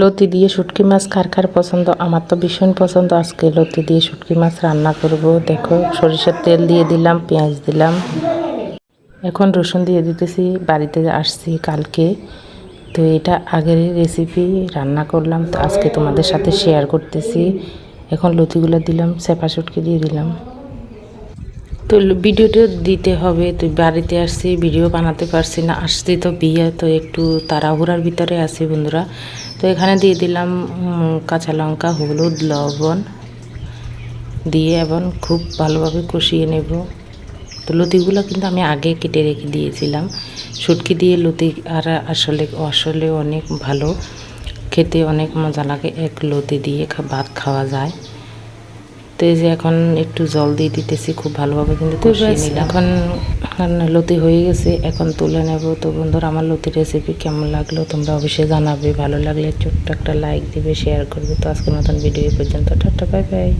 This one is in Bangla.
লতি দিয়ে শুটকি মাছ কার কার পছন্দ? আমার তো ভীষণ পছন্দ। আজকে লতি দিয়ে শুটকি মাছ রান্না করব। দেখো, সরিষার তেল দিয়ে দিলাম, পেঁয়াজ দিলাম। এখন রসুন দিয়ে দিতেছি, বাড়িতে আসছি কালকে। তো এটা আগের রেসিপি রান্না করলাম, তো আজকে তোমাদের সাথে শেয়ার করতেছি। এখন লতিগুলো দিলাম চেপা শুটকি দিয়ে দিলাম। তো ভিডিওটা দিতে হবে। তো বাড়িতে আসছি ভিডিও বানাতে পারছি না। আসছি তো বিয়ে, তো একটু তাড়াহুড়ার ভিতরে আছি বন্ধুরা। তো এখানে দিয়ে দিলাম কাঁচা লঙ্কা, হলুদ, লবণ দিয়ে এবং খুব ভালোভাবে কষিয়ে নেব। তো লতিগুলো কিন্তু আমি আগে কেটে রেখে দিয়েছিলাম। শুটকি দিয়ে লতি আর আসলে আসলে অনেক ভালো। খেতে অনেক মজা লাগে। এক লতি দিয়ে ভাত খাওয়া যায়। তো এই যে এখন একটু জল দিয়ে দিতেছি খুব ভালোভাবে কিন্তু এখন লতি হয়ে গেছে এখন তুলে নেব। তো বন্ধুরা আমার লতি রেসিপি কেমন লাগল তোমরা অবশ্যই জানাবে। ভালো লাগলে ছোট্ট একটা লাইক দিবে শেয়ার করবে। তো আজকের মতন ভিডিও পর্যন্ত। Tata bye bye